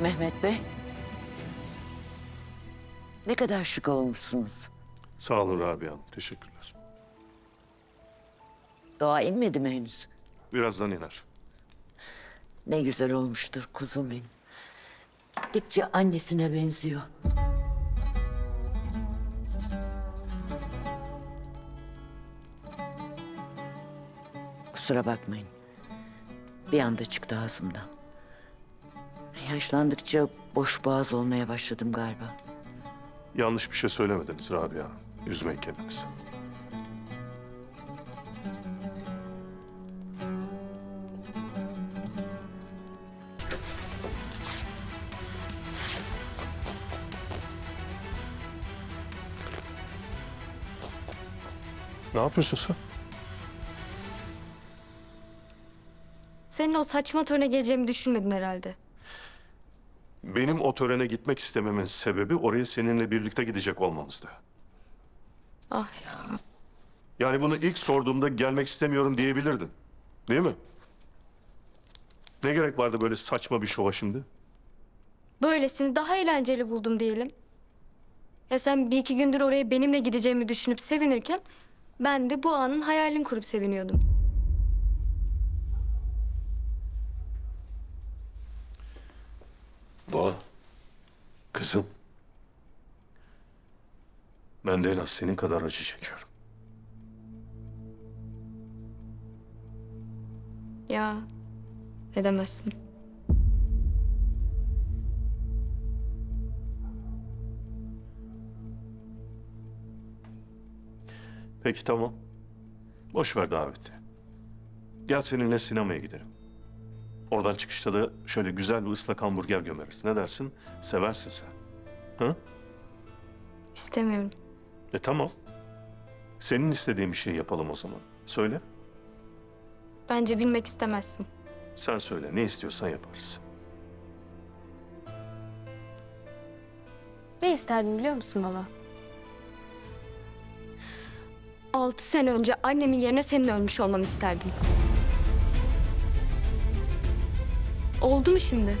Mehmet Bey. Ne kadar şık olmuşsunuz. Sağ olun Rabia Hanım. Teşekkürler. Doğa inmedi mi henüz? Birazdan iner. Ne güzel olmuştur kuzum benim. Gittikçe annesine benziyor. Kusura bakmayın. Bir anda çıktı ağzımdan. Yaşlandıkça boş boğaz olmaya başladım galiba. Yanlış bir şey söylemediniz Rabia Hanım. Üzmeyin kendinizi. Ne yapıyorsun sen? Senin o saçma törene geleceğimi düşünmedin herhalde. Benim o törene gitmek istememin sebebi oraya seninle birlikte gidecek olmamızdı. Ah ya. Yani bunu ilk sorduğumda gelmek istemiyorum diyebilirdin. Değil mi? Ne gerek vardı böyle saçma bir şova şimdi? Böylesini daha eğlenceli buldum diyelim. Ya sen bir iki gündür oraya benimle gideceğimi düşünüp sevinirken... ...ben de bu anın hayalini kurup seviniyordum. Doğa. Kızım. Ben de en az senin kadar acı çekiyorum. Ya ne demezsin. Peki tamam. Boş ver daveti. Gel seninle sinemaya gidelim. Oradan çıkışta da şöyle güzel bir ıslak hamburger gömeriz. Ne dersin? Seversin sen. Hı? İstemiyorum. E tamam. Senin istediğin bir şey yapalım o zaman. Söyle. Bence bilmek istemezsin. Sen söyle. Ne istiyorsan yaparız. Ne isterdim biliyor musun baba? Altı sene önce annemin yerine senin ölmüş olmanı isterdim. Oldu mu şimdi?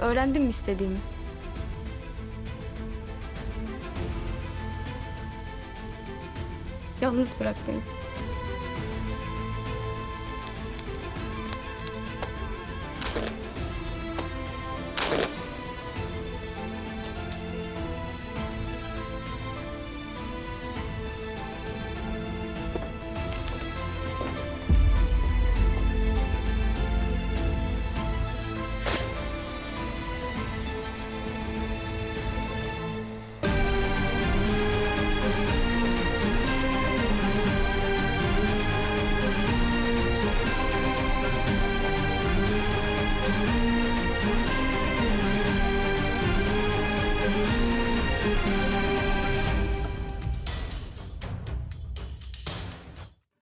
Öğrendin mi istediğimi? Yalnız bırak beni.